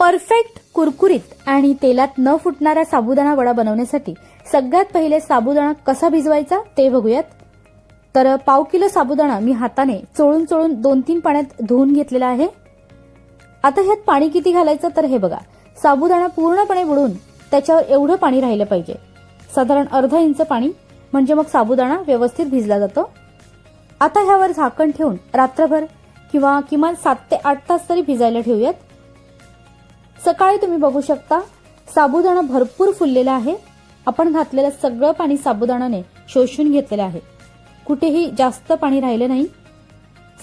Perfect कुरकुरीत आणि तेलात न फुटणारा साबुदाणा वडा बनवण्यासाठी सगळ्यात पहिले साबुदाणा कसा भिजवायचा ते बघूयात. तर पाव किलो साबुदाणा मी हाताने चोळून चोळून दोन तीन पाण्यात धुवून घेतलेला आहे. आता ह्यात पाणी किती घालायचं तर हे बघा. साबुदाणा पूर्णपणे बुडून त्याच्यावर एवढं पाणी राहिलं पाहिजे. साधारण अर्धा इंच पाणी म्हणजे मग साबुदाणा व्यवस्थित भिजला जातो. आता ह्यावर झाकण ठेवून रात्रभर किंवा किमान सात ते आठ तास तरी भिजायला ठेवूयात. सकाळी तुम्ही बघू शकता. साबुदाणा भरपूर फुललेला आहे. आपण घातलेलं सगळं पाणी साबुदाणाने शोषून घेतलेलं आहे. कुठेही जास्त पाणी राहिलं नाही.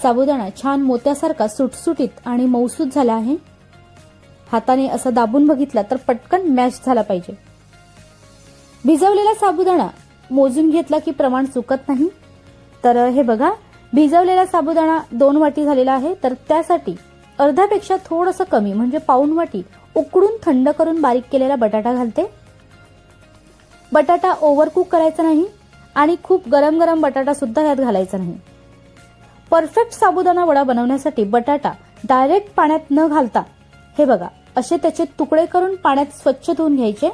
साबुदाणा छान मोत्यासारखा सुटसुटीत आणि मौसूद झाला आहे. हाताने असं दाबून बघितला तर पटकन मॅश झाला पाहिजे. भिजवलेला साबुदाणा मोजून घेतला की प्रमाण चुकत नाही. तर हे बघा भिजवलेला साबुदाणा दोन वाटी झालेला आहे. तर त्यासाठी अर्ध्यापेक्षा थोडंसं कमी म्हणजे पाऊन वाटी उकडून थंड करून बारीक केलेला बटाटा घालते. बटाटा ओव्हरकुक करायचा नाही आणि खूप गरम गरम बटाटा सुद्धा यात घालायचा नाही. परफेक्ट साबुदाणा वडा बनवण्यासाठी बटाटा डायरेक्ट पाण्यात न घालता हे बघा असे त्याचे तुकडे करून पाण्यात स्वच्छ धुवून घ्यायचे.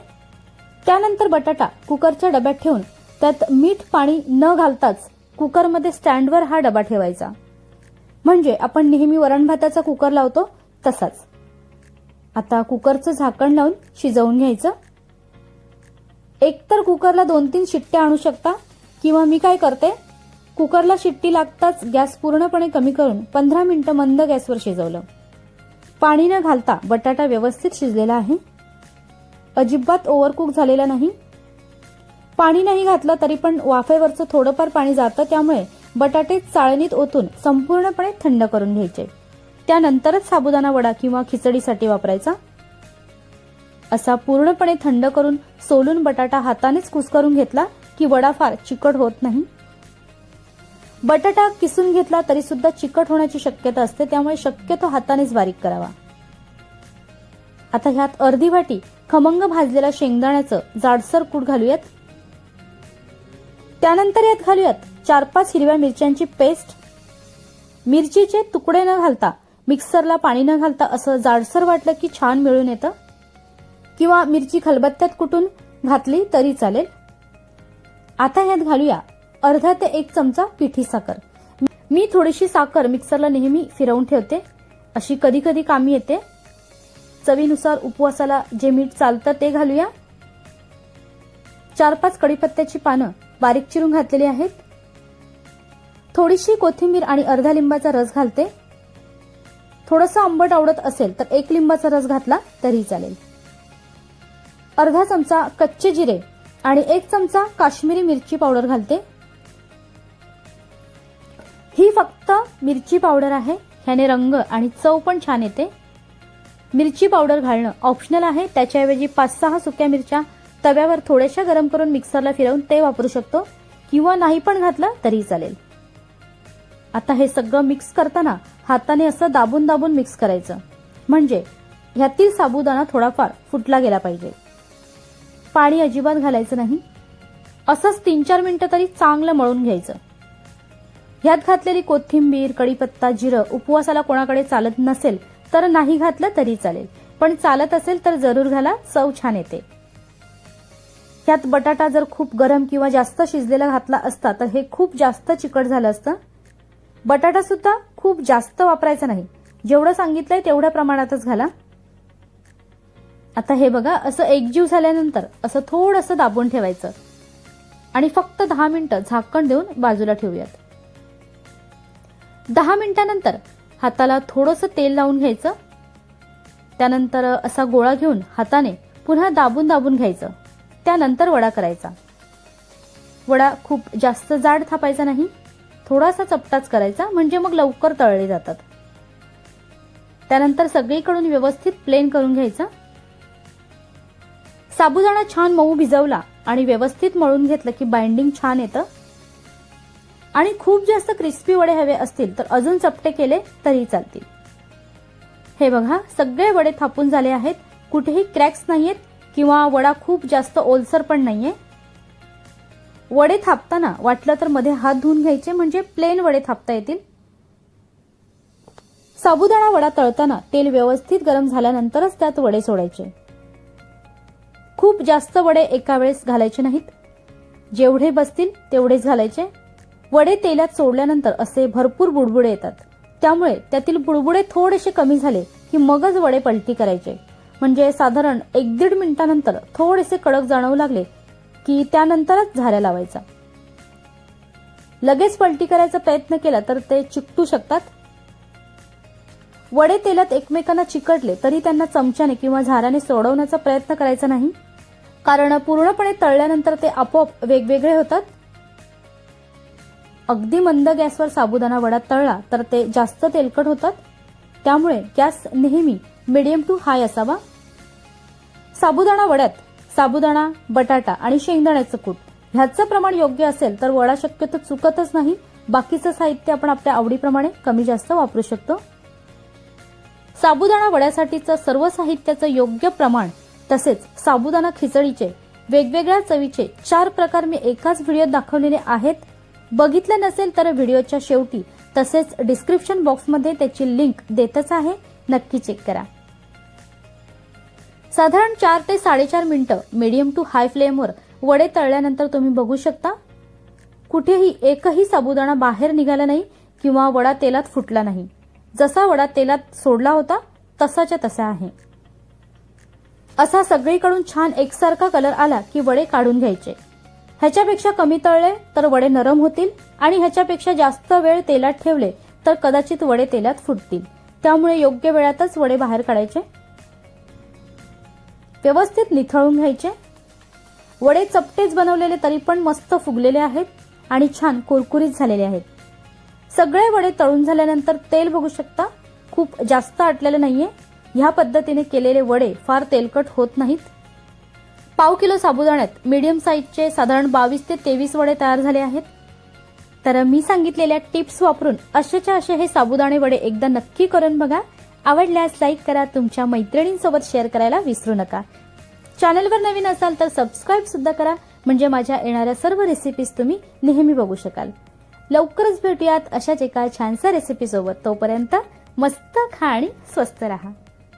त्यानंतर बटाटा कुकरच्या डब्यात ठेवून त्यात मीठ पाणी न घालताच कुकरमध्ये स्टँडवर हा डबा ठेवायचा. म्हणजे आपण नेहमी वरण भाताचा कुकर लावतो तसाच. आता कुकरचं झाकण लावून शिजवून घ्यायचं. एकतर कुकरला दोन तीन शिट्ट्या आणू शकता किंवा मी काय करते कुकरला शिट्टी लागताच गॅस पूर्णपणे कमी करून पंधरा मिनिटं मंद गॅसवर शिजवलं. पाणी न घालता बटाटा व्यवस्थित शिजलेला आहे. अजिबात ओव्हरकुक झालेला नाही. पाणी नाही घातलं तरी पण वाफेवरचं थोडंफार पाणी जातं त्यामुळे बटाटे चाळणीत ओतून संपूर्णपणे थंड करून घ्यायचे. त्यानंतरच साबुदाणा वडा किंवा खिचडीसाठी वापरायचा. असा पूर्णपणे थंड करून सोलून बटाटा हातानेच कुस्करून घेतला की वडा फार चिकट होत नाही. बटाटा किसून घेतला तरी सुद्धा चिकट होण्याची शक्यता असते त्यामुळे शक्यतो हातानेच बारीक करावा. आता ह्यात अर्धी वाटी खमंग भाजलेल्या शेंगदाण्याचं जाडसर कूट घालूयात. त्यानंतर यात घालूयात चार पाच हिरव्या मिरच्यांची पेस्ट. मिरचीचे तुकडे न घालता मिक्सरला पाणी न घालता असं जाडसर वाटलं की छान मिळून येतं? किंवा मिरची खलबत्त्यात कुटून घातली तरी चालेल? आता ह्यात घालूया अर्धा ते एक चमचा पिठी साखर. मी थोडीशी साखर मिक्सरला नेहमी फिरवून ठेवते. अशी कधी कधी कामी येते. चवीनुसार उपवासाला जे मीठ चालतं ते घालूया. चार पाच कडीपत्त्याची पानं बारीक चिरून घातलेली आहेत. थोडीशी कोथिंबीर आणि अर्धा लिंबाचा रस घालते. थोडंसं आंबट आवडत असेल तर एक लिंबाचा रस घातला तरी चालेल. अर्धा चमचा कच्चे जिरे आणि एक चमचा काश्मीरी मिरची पावडर घालते. ही फक्त मिरची पावडर आहे. ह्याने रंग आणि चव पण छान येते. मिरची पावडर घालणं ऑप्शनल आहे. त्याच्याऐवजी पाच सहा सुक्या मिरच्या तव्यावर थोड्याशा गरम करून मिक्सरला फिरवून ते वापरू शकतो. किंवा नाही पण घातलं तरी चालेल. आता हे सगळं मिक्स करताना हाताने असं दाबून दाबून मिक्स करायचं. म्हणजे ह्यातील साबुदाणा थोडाफार फुटला गेला पाहिजे. पाणी अजिबात घालायचं नाही. असंच तीन चार मिनिटं तरी चांगलं मळून घ्यायचं. ह्यात घातलेली कोथिंबीर कढीपत्ता जिरं उपवासाला कोणाकडे चालत नसेल तर नाही घातलं तरी चालेल. पण चालत असेल तर जरूर घाला चव छान येते. ह्यात बटाटा जर खूप गरम किंवा जास्त शिजलेला घातला असता तर हे खूप जास्त चिकट झालं असतं. बटाटा सुद्धा खूप जास्त वापरायचा नाही. जेवढं सांगितलंय तेवढ्या प्रमाणातच घाला. आता हे बघा असं एकजीव झाल्यानंतर असं थोडंसं दाबून ठेवायचं. आणि फक्त दहा मिनिटं झाकण देऊन बाजूला ठेवूयात. दहा मिनिटानंतर हाताला थोडंसं तेल लावून घ्यायचं. त्यानंतर असा गोळा घेऊन हाताने पुन्हा दाबून दाबून घ्यायचं. त्यानंतर वडा करायचा. वडा खूप जास्त जाड थापायचा नाही. थोडासा चपटाच करायचा म्हणजे मग लवकर तळले जातात. त्यानंतर सगळीकडून व्यवस्थित प्लेन करून घ्यायचा. साबुदाणा छान मऊ भिजवला आणि व्यवस्थित मळून घेतलं की बाइंडिंग छान येतं. आणि खूप जास्त क्रिस्पी वडे हवे असतील तर अजून चपटे केले तरी चालतील. हे बघा सगळे वडे थापून झाले आहेत. कुठेही क्रॅक्स नाहीयेत किंवा वडा खूप जास्त ओलसर पण नाहीये. वडे थापताना वाटलं तर मध्ये हात धुवून घ्यायचे म्हणजे प्लेन वडे थापता येतील. साबुदाणा वडा तळताना तेल व्यवस्थित गरम झाल्यानंतरच त्यात वडे सोडायचे. खूप जास्त वडे एका वेळेस घालायचे नाहीत. जेवढे बसतील तेवढेच घालायचे. वडे तेलात सोडल्यानंतर असे भरपूर बुडबुडे येतात. त्यामुळे त्यातील बुडबुडे थोडेसे कमी झाले की मगच वडे पलटी करायचे. म्हणजे साधारण एक दीड मिनिटानंतर थोडेसे कडक जाणवू लागले की त्यानंतरच झाऱ्या लावायचा. लगेच पलटी करायचा प्रयत्न केला तर ते चिकटू शकतात. वडे तेलात एकमेकांना चिकटले तरी त्यांना चमच्याने किंवा झाऱ्याने सोडवण्याचा प्रयत्न करायचा नाही. कारण पूर्णपणे तळल्यानंतर ते आपोआप वेगवेगळे होतात. अगदी मंद गॅसवर साबुदाणा वडा तळला तर ते जास्त तेलकट होतात. त्यामुळे गॅस नेहमी मिडियम टू हाय असावा. साबुदाणा वड्यात साबुदाणा बटाटा आणि शेंगदाण्याचं कूट. ह्याचं प्रमाण योग्य असेल तर वडा शक्यतो चुकतच नाही. बाकीचं साहित्य आपण आपल्या आवडीप्रमाणे कमी जास्त वापरू शकतो. साबुदाणा वड्यासाठीचं सर्व साहित्याचं योग्य प्रमाण तसेच साबुदाणा खिचडीचे वेगवेगळ्या चवीचे चार प्रकार मी एकाच व्हिडिओत दाखवलेले आहेत. बघितलं नसेल तर व्हिडिओच्या शेवटी तसेच डिस्क्रिप्शन बॉक्समध्ये त्याची लिंक देतच आहे. नक्की चेक करा. साधारण चार ते साडेचार मिनटं मीडियम टू हाय फ्लेमवर वडे तळल्यानंतर तुम्ही बघू शकता. कुठेही एकही साबुदाणा बाहेर निघाला नाही किंवा वडा तेलात फुटला नाही. जसा वडा तेलात सोडला होता तसाच्या तसा आहे. असा सगळीकडून छान एकसारखा कलर आला की वडे काढून घ्यायचे. ह्याच्यापेक्षा कमी तळले तर वडे नरम होतील आणि ह्याच्यापेक्षा जास्त वेळ तेलात ठेवले तर कदाचित वडे तेलात फुटतील. त्यामुळे योग्य वेळातच वडे बाहेर काढायचे. व्यवस्थित निथळून घ्यायचे. वडे चपटेच बनवलेले तरी पण मस्त फुगलेले आहेत आणि छान कुरकुरीत झालेले आहेत. सगळे वडे तळून झाल्यानंतर तेल बघू शकता. खूप जास्त आटलेलं नाहीये. ह्या पद्धतीने केलेले वडे फार तेलकट होत नाहीत. पाव किलो साबुदाण्यात मीडियम साईजचे साधारण बावीस ते तेवीस वडे तयार झाले आहेत. तर मी सांगितलेल्या टिप्स वापरून असेच्या असे हे साबुदाणे वडे एकदा नक्की करून बघा. आवडल्यास लाईक करा तुमच्या मैत्रिणींसोबत शेअर करायला विसरू नका. चॅनलवर नवीन असाल तर सबस्क्राईब सुद्धा करा म्हणजे माझ्या येणाऱ्या सर्व रेसिपीज तुम्ही नेहमी बघू शकाल. लवकरच भेटूयात अशाच एका छानशा रेसिपी सोबत. तोपर्यंत मस्त खा आणि स्वस्त राहा.